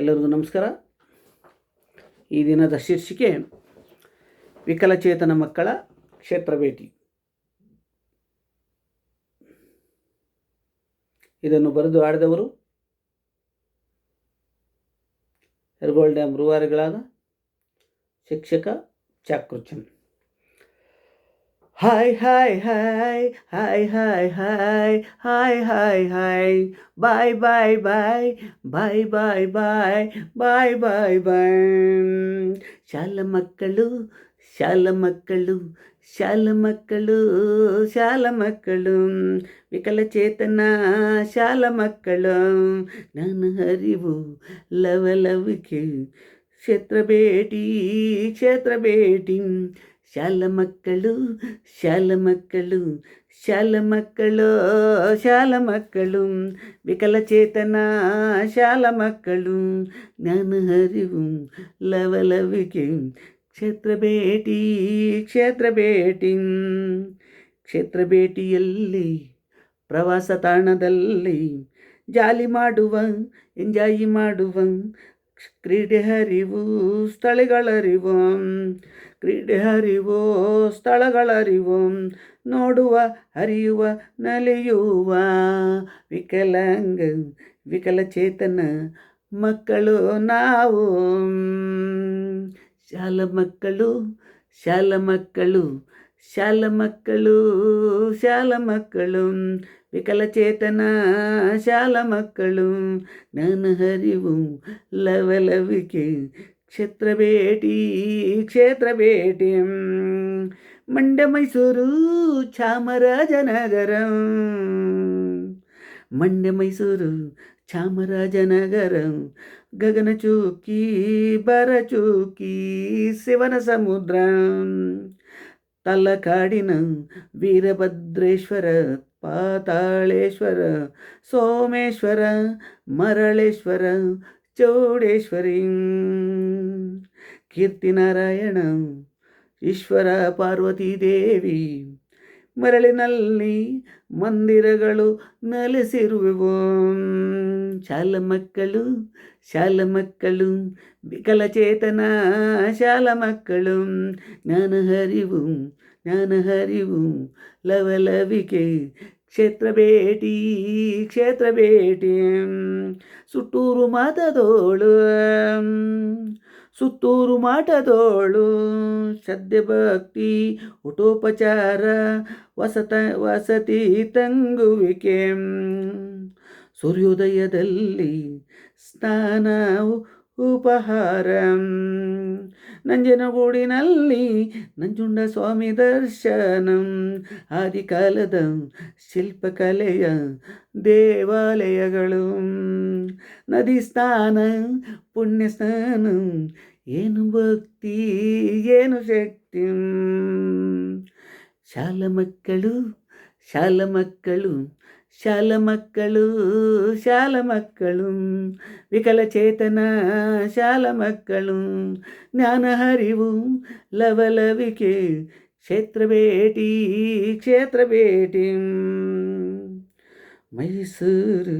ಎಲ್ಲರಿಗೂ ನಮಸ್ಕಾರ. ಈ ದಿನದ ಶೀರ್ಷಿಕೆ, ವಿಕಲಚೇತನ ಮಕ್ಕಳ ಕ್ಷೇತ್ರ ಭೇಟಿ. ಇದನ್ನು ಬರೆದು ಆಡಿದವರು ಹೆರ್ಗೋಲ್ ಡ್ಯಾಮ್ ರೂವಾರಿಗಳಾದ ಶಿಕ್ಷಕ ಚಾಕೃಚನ್ hi hi hi hi hi hi hi hi hi bye bye bye bye bye bye bye bye bye ಶಾಲ ಮಕ್ಕಳು ಶಾಲ ಮಕ್ಕಳು ಶಾಲ ಮಕ್ಕಳು ಶಾಲ ಮಕ್ಕಳು ವಿಕಲಚೇತನ ಶಾಲ ಮಕ್ಕಳು ನಾನು ಹರಿವು ಲವಲವಿಕೆ ಕ್ಷೇತ್ರ ಭೇಟಿ ಕ್ಷೇತ್ರ ಭೇಟಿ ಶಾಲ ಮಕ್ಕಳು ಶಾಲ ಮಕ್ಕಳು ಶಾಲ ಮಕ್ಕಳು ಶಾಲ ಮಕ್ಕಳು ವಿಕಲಚೇತನ ಶಾಲ ಮಕ್ಕಳು, ಜ್ಞಾನ ಹರಿವು ಲವಲವಿಕೆ ಕ್ಷೇತ್ರ ಭೇಟಿ ಕ್ಷೇತ್ರ ಭೇಟಿ, ಕ್ಷೇತ್ರ ಭೇಟಿಯಲ್ಲಿ, ಪ್ರವಾಸ ತಾಣದಲ್ಲಿ, ಜಾಲಿ ಮಾಡುವ, ಎಂಜಾಯಿ ಮಾಡುವ ಕ್ರೀಡೆ ಹರಿವು ಸ್ಥಳಗಳರಿವು ಕ್ರೀಡೆ ಹರಿವು ಸ್ಥಳಗಳರಿವು, ನೋಡುವ ಹರಿಯುವ ನಲಿಯುವ, ವಿಕಲಾಂಗ, ವಿಕಲಚೇತನ ಮಕ್ಕಳು ನಾವು. ಶಾಲ ಮಕ್ಕಳು ಶಾಲ ಮಕ್ಕಳು ಶಾಲ ಮಕ್ಕಳು ಶಾಲ ಮಕ್ಕಳು ವಿಕಲಚೇತನ ಶಾಲ ಮಕ್ಕಳು ಜ್ಞಾನ ಹರಿವು ಲವಲವಿಕೆ ಕ್ಷೇತ್ರ ಭೇಟಿ ಕ್ಷೇತ್ರ ಭೇಟಿ ಮಂಡ್ಯ ಮೈಸೂರು ಚಾಮರಾಜನಗರ ಮಂಡ್ಯ ಮೈಸೂರು ಚಾಮರಾಜನಗರ ಗಗನ ಚೂಕಿ ಬರ ಚೂಕಿ ಶಿವನ ಸಮುದ್ರ ತಲಕಾಡಿನ ವೀರಭದ್ರೇಶ್ವರ ಪಾತಾಳೇಶ್ವರ ಸೋಮೇಶ್ವರ ಮರಳೇಶ್ವರ ಚೌಡೇಶ್ವರಿ. ಕೀರ್ತಿನಾರಾಯಣ ಈಶ್ವರ ಪಾರ್ವತಿ ದೇವಿ ಮರಳಿನಲ್ಲಿ ಮಂದಿರಗಳು ನೆಲೆಸಿರುವೆವು. ಶಾಲ ಮಕ್ಕಳು ಶಾಲ ಮಕ್ಕಳು ವಿಕಲಚೇತನ ಶಾಲ ಮಕ್ಕಳು, ಜ್ಞಾನ ಹರಿವು ಜ್ಞಾನ ಹರಿವು, ಲವಲವಿಕೆ, ಕ್ಷೇತ್ರ ಭೇಟಿ ಕ್ಷೇತ್ರ ಭೇಟಿ ಸುಟ್ಟೂರು ಮಾತದೋಳು. ಸುತ್ತೂರು ಮಾಟದೋಳು ಶ್ರದ್ಧೆ ಭಕ್ತಿ ಊಟೋಪಚಾರ ವಸತ ವಸತಿ ತಂಗುವಿಕೆ. ಸೂರ್ಯೋದಯದಲ್ಲಿ ಸ್ನಾನ ಉಪಹಾರ. ನಂಜನಗೂಡಿನಲ್ಲಿ ನಂಜುಂಡ ಸ್ವಾಮಿ ದರ್ಶನಂ ಆದಿಕಾಲದ ಶಿಲ್ಪಕಲೆಯ ದೇವಾಲಯಗಳು ನದಿ ಸ್ನಾನ ಪುಣ್ಯ ಸ್ನಾನ ಏನು ಭಕ್ತಿ ಏನು ಶಕ್ತಿ ಶಾಲ ಮಕ್ಕಳು ಶಾಲ ಮಕ್ಕಳು ಶಾಲ ಮಕ್ಕಳು ಶಾಲ ಮಕ್ಕಳು ವಿಕಲಚೇತನ ಶಾಲ ಮಕ್ಕಳು ಜ್ಞಾನ ಹರಿವು ಲವಲವಿಕೆ ಕ್ಷೇತ್ರ ಭೇಟಿ ಕ್ಷೇತ್ರ ಭೇಟಿ ಮೈಸೂರು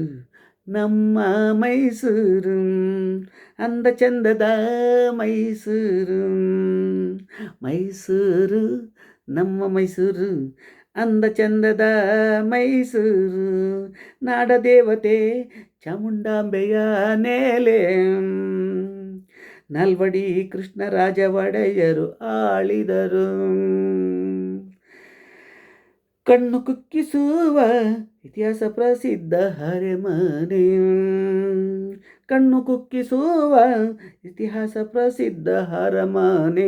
ನಮ್ಮ ಮೈಸೂರು ಅಂದ ಚಂದದ ಮೈಸೂರು ಮೈಸೂರು ನಮ್ಮ ಮೈಸೂರು ಅಂದ ಚಂದದ ಮೈಸೂರು ನಾಡ ದೇವತೆ ಚಾಮುಂಡಾಂಬೆಯ ನೇಲೆ. ನಲ್ವಡಿ ಕೃಷ್ಣರಾಜ ಒಡೆಯರು ಆಳಿದರು. ಕಣ್ಣು ಕುಕ್ಕಿಸುವ ಇತಿಹಾಸ ಪ್ರಸಿದ್ಧ ಹರೆಮನೆ ಕಣ್ಣು ಕುಕ್ಕಿಸುವ ಇತಿಹಾಸ ಪ್ರಸಿದ್ಧ ಹರಮನೆ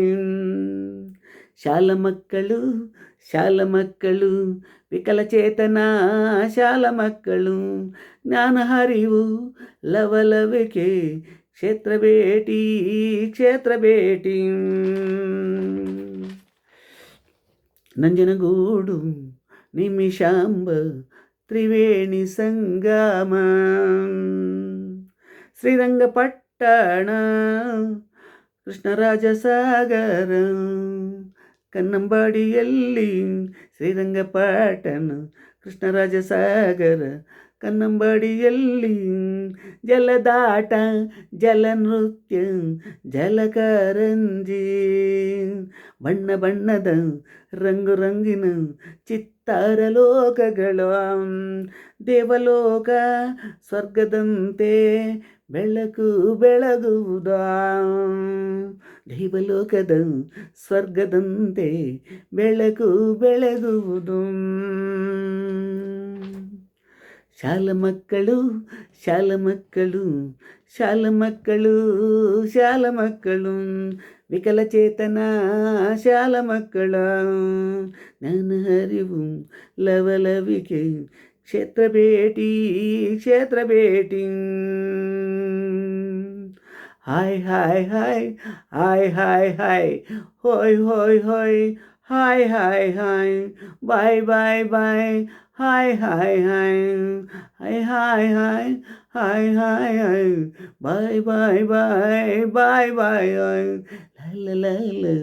ಶಾಲ ಮಕ್ಕಳು ಶಾಲ ಮಕ್ಕಳು ವಿಕಲಚೇತನ ಶಾಲ ಮಕ್ಕಳು ಜ್ಞಾನ ಹರಿವು ಲವಲವಿಕೆ ಕ್ಷೇತ್ರ ಭೇಟಿ ಕ್ಷೇತ್ರ ಭೇಟಿ ನಂಜನಗೂಡು ನಿಮಿಷಾಂಬ ತ್ರಿವೇಣಿ ಸಂಗಮ ಶ್ರೀರಂಗಪಟ್ಟಣ ಕೃಷ್ಣರಾಜ ಸಾಗರ ಕನ್ನಂಬಾಡಿಯಲ್ಲಿ ಶ್ರೀರಂಗಪಟ್ಟಣ ಕೃಷ್ಣರಾಜ ಸಾಗರ ಕನ್ನಂಬಡಿಯಲ್ಲಿ ಜಲದಾಟ ಜಲನೃತ್ಯ ಜಲಕರಂಜಿ ಬಣ್ಣ ಬಣ್ಣದ ರಂಗು ರಂಗಿನ ದೇವಲೋಕ ಸ್ವರ್ಗದಂತೆ ಬೆಳಕು ಬೆಳಗುವುದ ದೇವಲೋಕದ ಸ್ವರ್ಗದಂತೆ ಬೆಳಕು ಬೆಳಗುವುದು ಶಾಲ ಮಕ್ಕಳು ಶಾಲ ಮಕ್ಕಳು ಶಾಲ ಮಕ್ಕಳು ಶಾಲ ಮಕ್ಕಳು, ವಿಕಲಚೇತನ, ಶಾಲ ಮಕ್ಕಳ, ನನ್ನ ಹರಿವು ಲವಲವಿಕೆ, ಕ್ಷೇತ್ರ ಭೇಟಿ ಕ್ಷೇತ್ರ ಭೇಟಿ. Hi hi hi hi hi hi হই হই হই hi hi hi bye bye bye hi hi hi hi hi hi hi hi hi bye bye bye bye bye hi লা লা লা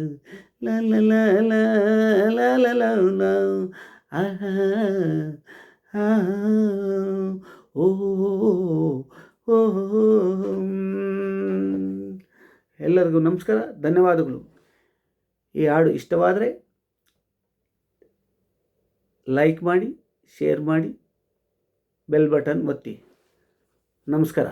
লা লা লা লা লা লা লা লা আহা আহা ও ও ও ಎಲ್ಲರಿಗೂ ನಮಸ್ಕಾರ ಧನ್ಯವಾದಗಳು. ಈ ಹಾಡು ಇಷ್ಟವಾದರೆ ಲೈಕ್ ಮಾಡಿ ಶೇರ್ ಮಾಡಿ ಬೆಲ್ ಬಟನ್ ಒತ್ತಿ. ನಮಸ್ಕಾರ.